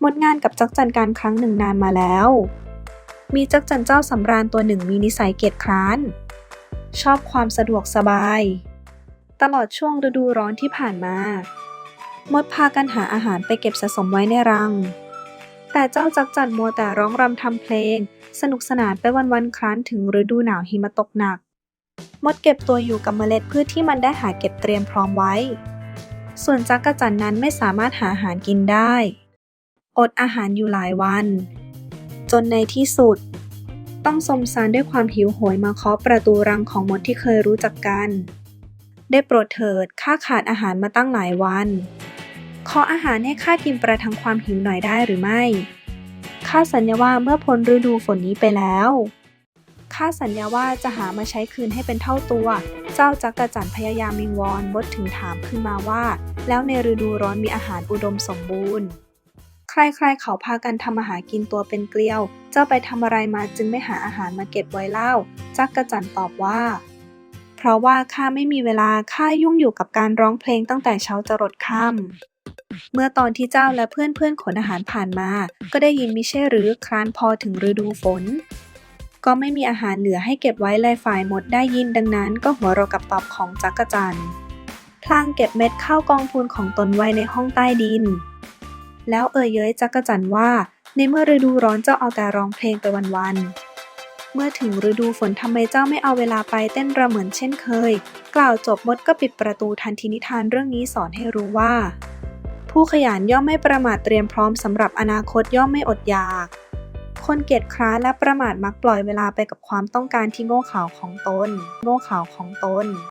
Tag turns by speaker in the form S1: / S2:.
S1: หมดงานกับจักจันการครั้งหนึ่งนานมาแล้ว มีจักจันเจ้าสำราญตัวหนึ่งมีนิสัยเกียจคร้าน ชอบความสะดวกสบาย ตลอดช่วงฤดูร้อนที่ผ่านมา มดพากันหาอาหารไปเก็บสะสมไว้ในรัง แต่เจ้าจักจันมัวแต่ร้องรำทำเพลง สนุกสนานไปวันๆครั้นถึงฤดูหนาวหิมะตกหนัก มดเก็บตัวอยู่กับเมล็ดพืชที่มันได้หาเก็บเตรียมพร้อมไว้ ส่วนจักรจันนั้นไม่สามารถหาอาหารกินได้ อดอาหารอยู่หลายวัน จนในที่สุด ต้องสมสารด้วยความหิวโหยมาเคาะประตูรังของมดที่เคยรู้จักกัน ได้โปรดเถิดข้าขาดอาหารมาตั้งหลายวัน ขออาหารให้ข้ากินประทังความหิวหน่อยได้หรือไม่ข้าสัญญาว่าเมื่อพ้นฤดูฝนนี้ไปแล้วข้าสัญญาว่าจะหามาใช้คืนให้เป็นเท่าตัว เจ้าจักรจันพยายามมิงวอนมดถึงถามขึ้นมาว่า แล้วในฤดูร้อนมีอาหารอุดมสมบูรณ์ ใครๆเขาพากันทำอาหารกินตัวเป็นเกลียว เจ้าไปทำอะไรมาจึงไม่หาอาหารมาเก็บไว้เล่า จักรจันทร์ตอบว่า เพราะว่าข้าไม่มีเวลาข้ายุ่งอยู่กับการร้องเพลงตั้งแต่เช้าจรดค่ำเมื่อตอนที่เจ้าและเพื่อนๆขนอาหารผ่านมา ก็ได้ยินมิใช่หรือครานพอถึงฤดูฝน ก็ไม่มีอาหารเหลือให้เก็บไว้เลยฝ่ายหมดได้ยินดังนั้น ก็หัวเราะกับตอบของจักรจันทร์พลางเก็บเม็ดข้าวกองพูนของตนไว้ในห้องใต้ดิน แล้วเอ่ยเย้ยจักรจันว่า ในเมื่อฤดูร้อนเจ้าเอาแต่ร้องเพลงไปวันๆ เมื่อถึงฤดูฝนทำไมเจ้าไม่เอาเวลาไปเต้นระเหมือนเช่นเคย กล่าวจบมดก็ปิดประตูทันทีนิทานเรื่องนี้สอนให้รู้ว่า ผู้ขยันย่อมไม่ประมาทเตรียมพร้อมสำหรับอนาคตย่อมไม่อดอยาก คนเกียจคร้านและประมาทมักปล่อยเวลาไปกับความต้องการที่โง่เขลาของตน โง่เขลาของตน